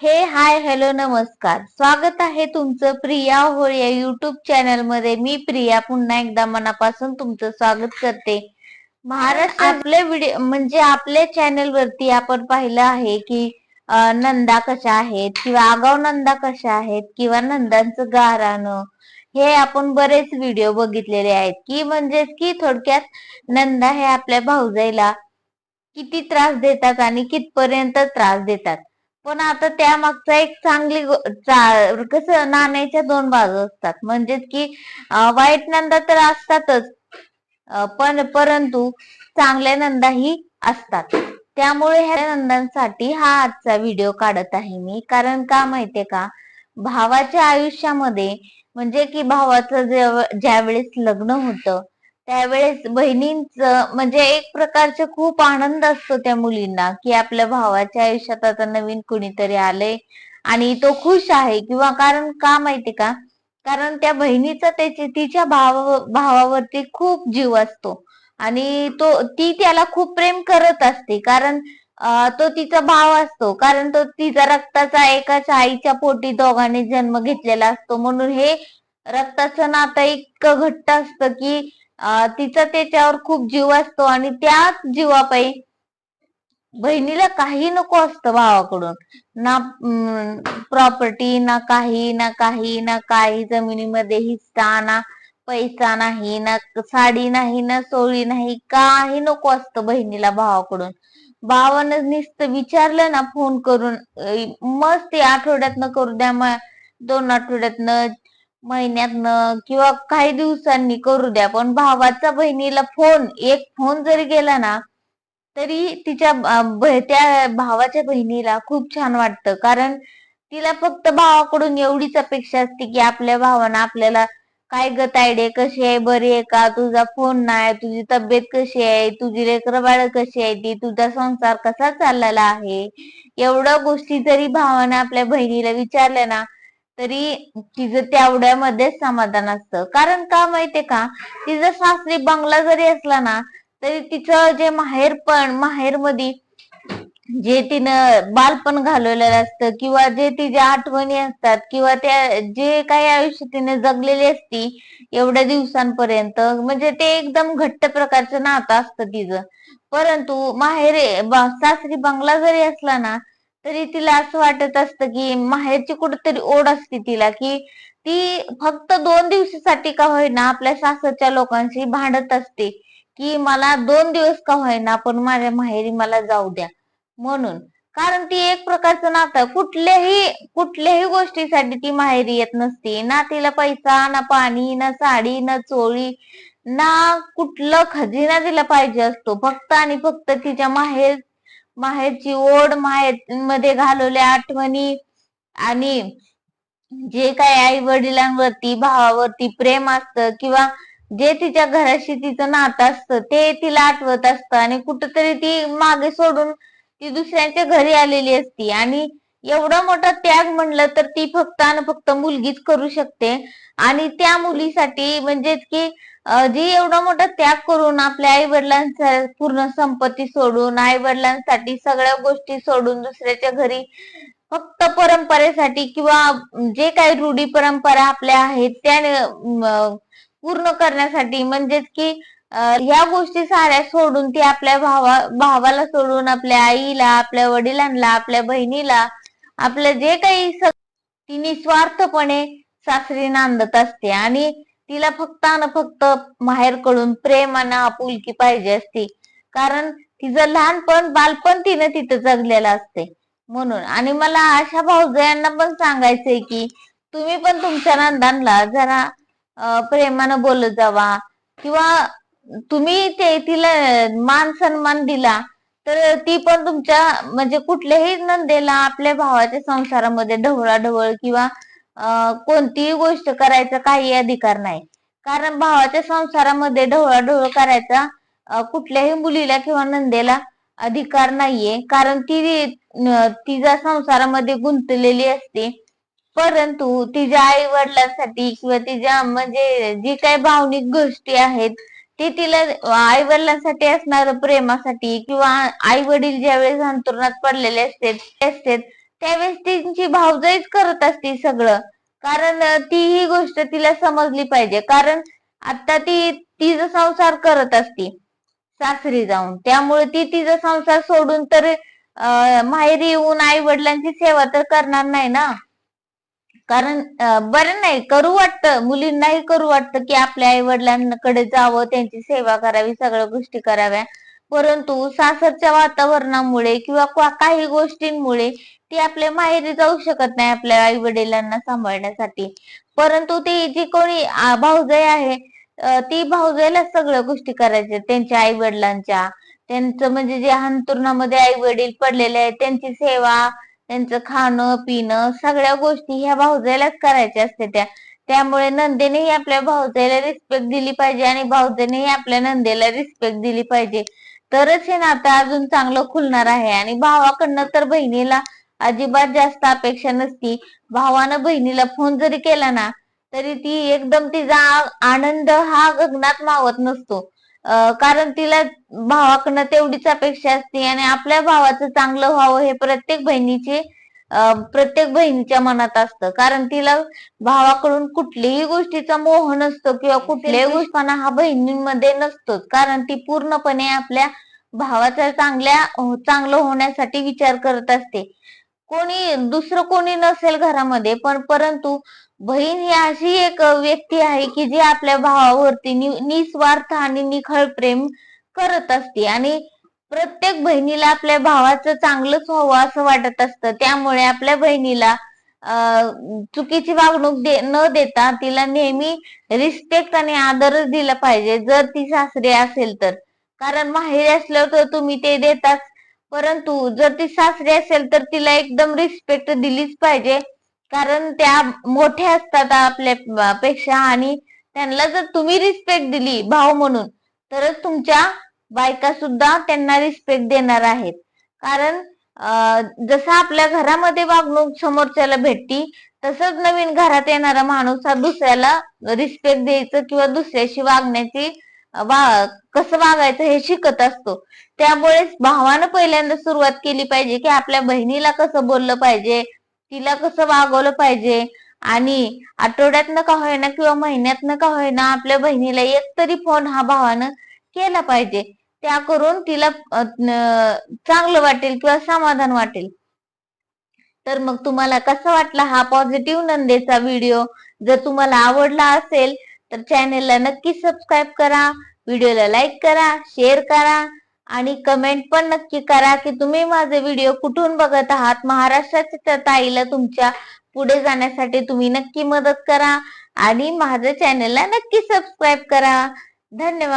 हे hi hello नमस्कार. स्वागत आहे तुमचं प्रिया होळ या युट्यूब चॅनलमध्ये. मी प्रिया पुन्हा एकदा मनापासून तुमचं स्वागत करते. महाराष्ट्र आपल्या व्हिडिओ म्हणजे आपल्या चॅनल वरती आपण पाहिलं आहे की नंदा कशा आहेत किंवा आगाव नंदा कशा आहेत किंवा नंदांचं गाराणं हे आपण बरेच व्हिडिओ बघितलेले आहेत की म्हणजे की थोडक्यात नंदा हे आपल्या भाऊजाईला किती त्रास देतात आणि कितपर्यंत त्रास देतात. पण आता त्या मागचा एक चांगली कसं नाण्याच्या दोन बाजू असतात. म्हणजेच की वाईट नंदा तर असतातच पण परंतु चांगल्या नंदाही असतात. त्यामुळे ह्या नंदांसाठी हा आजचा व्हिडिओ काढत आहे मी. कारण का माहितीये का? भावाच्या आयुष्यामध्ये म्हणजे की भावाचं ज्या ज्यावेळेस लग्न होतं त्यावेळेस बहिणींच म्हणजे एक प्रकारचे खूप आनंद असतो त्या मुलींना की आपल्या भावाच्या आयुष्यात आता नवीन कुणीतरी आलंय आणि तो खुश आहे. किंवा कारण का माहिती का? कारण त्या बहिणीचा त्याची तिच्या भावा भावावरती खूप जीव असतो. आणि तो ती त्याला खूप प्रेम करत असते. कारण तो तिचा भाव असतो. कारण तो तिचा रक्ताचा एकाच आईच्या पोटी दोघांनी जन्म घेतलेला असतो. म्हणून हे रक्ताचं नातं इतकं घट्ट असतं की तिचा त्याच्यावर खूप जीव असतो आणि त्याच जीवापायी बहिणीला काही नको असतं भावाकडून. ना प्रॉपर्टी ना काही ना काही ना काही जमिनीमध्ये हिस्सा ना पैसा नाही ना साडी नाही ना सोळी नाही काही नको असतं बहिणीला भावाकडून. भावानं नुसतं विचारलं ना फोन करून मस्त आठवड्यातनं करू द्या मग दोन आठवड्यातनं महिन्यातनं किंवा काही दिवसांनी करू द्या. पण भावाचा बहिणीला फोन एक फोन जरी गेला ना तरी तिच्या त्या भावाच्या बहिणीला खूप छान वाटतं. कारण तिला फक्त भावाकडून एवढीच अपेक्षा असते की आपल्या भावानं आपल्याला काय ग तायडे कशी आहे बरी आहे का? तुझा फोन नाही तुझी तब्येत कशी आहे तुझी लेकर बाळ कशी आहे ती तुझा संसार कसा चाललेला आहे? एवढ्या गोष्टी जरी भावानं आपल्या बहिणीला विचारल्या ना तरी तिचं तेवढ्यामध्येच समाधान असतं. कारण का माहितीये का? तिचा सासरी बंगला जरी असला ना तरी तिचं जे माहेर पण माहेरमध्ये जे तिनं बालपण घालवलेलं असतं किंवा जे तिच्या आठवणी असतात किंवा त्या जे काही आयुष्य तिने जगलेली असती एवढ्या दिवसांपर्यंत म्हणजे ते एकदम घट्ट प्रकारचं नातं असतं तिचं. परंतु माहेर सासरी बंगला जरी असला ना तरी तिला असं वाटत असतं की माहेरची कुठेतरी ओढ असते तिला की ती फक्त दोन दिवसासाठी का होईना आपल्या सासरच्या लोकांशी भांडत असते की मला दोन दिवस का होईना पण माझ्या माहेरी मला जाऊ द्या. म्हणून कारण ती एक प्रकारचं नातं कुठल्याही कुठल्याही गोष्टीसाठी ती माहेरी येत नसते. ना तिला पैसा ना पाणी ना साडी ना चोळी ना कुठलं खजिना तिला पाहिजे असतो. फक्त आणि फक्त तिच्या माहेर माहेरची ओढ माहेरमध्ये घालवल्या आठवणी आणि जे काही आई वडिलांवरती भावावरती प्रेम असतं किंवा जे तिच्या घराशी तिचं नातं असतं ते तिला आठवत असतं आणि कुठंतरी ती मागे सोडून ती दुसऱ्यांच्या घरी आलेली असती. आणि एवढा मोठा त्याग म्हणलं तर ती फक्त आणि फक्त मुलगीच करू शकते. आणि त्या मुलीसाठी म्हणजेच की जी एवढा मोठा त्याग करून आपल्या आई वडिलांचा पूर्ण संपत्ती सोडून आई वडिलांसाठी सगळ्या गोष्टी सोडून दुसऱ्याच्या घरी फक्त परंपरेसाठी किंवा जे काही रूढी परंपरा आपल्या आहेत त्या पूर्ण करण्यासाठी म्हणजेच की ह्या गोष्टी साऱ्या सोडून ती आपल्या भावा भावाला सोडून आपल्या आईला आपल्या वडिलांना आपल्या बहिणीला आपलं जे काही ती निस्वार्थपणे सासरी नांदत असते आणि तिला फक्त आणि फक्त माहेरकडून प्रेम आणि आपुलकी पाहिजे असते. कारण तिचं लहानपण बालपण तिनं तिथं जगलेलं असते. म्हणून आणि मला अशा भाऊजयांना पण सांगायचंय की तुम्ही पण तुमच्या नंदांना जरा प्रेमानं बोलत जावा. किंवा तुम्ही ते तिला मान सन्मान दिला तर ती पण तुमच्या म्हणजे कुठल्याही नंदेला आपल्या भावाच्या संसारामध्ये ढवळाढवळ किंवा कोणतीही गोष्ट करायचा काही अधिकार नाही. कारण भावाच्या संसारामध्ये ढवळाढवळ करायचा कुठल्याही मुलीला किंवा नंदेला अधिकार नाहीये. कारण ती तिच्या संसारामध्ये गुंतलेली असते. परंतु तिच्या आई वडिलांसाठी किंवा तिच्या म्हणजे जी काही भावनिक गोष्टी आहेत ते तिला आई वडिलांसाठी असणार प्रेमासाठी किंवा आई वडील ज्यावेळेस अंतरुणात पडलेले असते असतात त्यावेळेस तिची भावजाईच करत असते सगळं. कारण ती ही गोष्ट तिला समजली पाहिजे. कारण आता ती तिचा संसार करत असते सासरी जाऊन. त्यामुळे ती तिचा संसार सोडून तर माहेरी येऊन आई वडिलांची सेवा तर करणार नाही ना? कारण बरं नाही करू वाटतं. मुलींनाही करू वाटतं की आपल्या आई वडिलांकडे जावं त्यांची सेवा करावी सगळ्या गोष्टी कराव्या. परंतु सासरच्या वातावरणामुळे किंवा काही गोष्टींमुळे ती आपल्या माहेरी जाऊ शकत नाही आपल्या आई वडिलांना सांभाळण्यासाठी. परंतु ती जी कोणी भाऊजाई आहे ती भाऊजाईला सगळ्या गोष्टी करायच्या. त्यांच्या आई वडिलांच्या त्यांचं म्हणजे जे अंथरुणामध्ये आई वडील पडलेले आहेत त्यांची सेवा त्यांचं खाणं पिणं सगळ्या गोष्टी ह्या भाऊजाईलाच करायच्या असते त्या. त्यामुळे नंदेनेही आपल्या भाऊजाईला रिस्पेक्ट दिली पाहिजे आणि भाऊजेनेही आपल्या नंदेला रिस्पेक्ट दिली पाहिजे. तरच हे नातं अजून चांगलं खुलणार आहे आणि भावाकडनं तर बहिणीला अजिबात जास्त अपेक्षा नसती. भावानं बहिणीला फोन जरी केला ना तरी ती एकदम तिचा आनंद हा गगनात मावत नसतो. कारण तिला भावाकडनं तेवढीच अपेक्षा असते आणि आपल्या भावाचं चांगलं व्हावं हे प्रत्येक बहिणीचे प्रत्येक बहिणीच्या मनात असतं. कारण तिला भावाकडून कुठलीही गोष्टीचा मोह नसतो किंवा कुठल्याही गोष्टीपणा हा बहिणींमध्ये नसतोच. कारण ती पूर्णपणे आपल्या भावाचा चांगल्या चांगलं होण्यासाठी विचार करत असते. कोणी दुसरं कोणी नसेल घरामध्ये पण परंतु बहीण ही अशी एक व्यक्ती आहे की जी आपल्या भावावरती नि- निस्वार्थ आणि निखळ प्रेम करत असते. आणि प्रत्येक बहिणीला आपल्या भावाचं चांगलंच व्हावं असं वाटत असतं. त्यामुळे आपल्या बहिणीला चुकीची वागणूक दे न देता तिला नेहमी रिस्पेक्ट आणि आदरच दिला पाहिजे. जर ती सासरी असेल तर. कारण माहेरी असल्यावर तर तुम्ही ते देताच. परंतु जर ती सासरी असेल तर तिला एकदम रिस्पेक्ट दिलीच पाहिजे. कारण त्या मोठ्या असतात आपल्या पेक्षा आणि त्यांना जर तुम्ही रिस्पेक्ट दिली भाव म्हणून तरच तुमच्या बायका सुद्धा त्यांना रिस्पेक्ट देणार आहेत. कारण जसं आपल्या घरामध्ये वागणूक समोरच्याला भेटती तसंच नवीन घरात येणारा माणूस हा दुसऱ्याला रिस्पेक्ट द्यायचं किंवा दुसऱ्याशी वागण्याची वा कसं वागायचं हे शिकत असतो. त्यामुळेच भावानं पहिल्यांदा सुरुवात केली पाहिजे की आपल्या बहिणीला कसं बोललं पाहिजे तिला कसं वागवलं पाहिजे? आणि आठवड्यातनं का होईना किंवा महिन्यातनं का होईना आपल्या बहिणीला एक तरी फोन हा भावानं केला पाहिजे. त्या करून तिला चांगलं वाटेल किंवा समाधान वाटेल. तर मग तुम्हाला कसा वाटला हा पॉझिटिव्ह नंदेचा व्हिडिओ जर तुम्हाला आवडला असेल तर चॅनेलला नक्की सबस्क्राईब करा. व्हिडिओला लाईक करा शेअर करा. आणि कमेंट पण नक्की करा की तुम्ही माझे व्हिडिओ कुठून बघत आहात? महाराष्ट्राच्या ताईला तुमच्यापुढे जाण्यासाठी तुम्ही नक्की मदत करा आणि माझ्या चॅनलला नक्की सबस्क्राईब करा. धन्यवाद.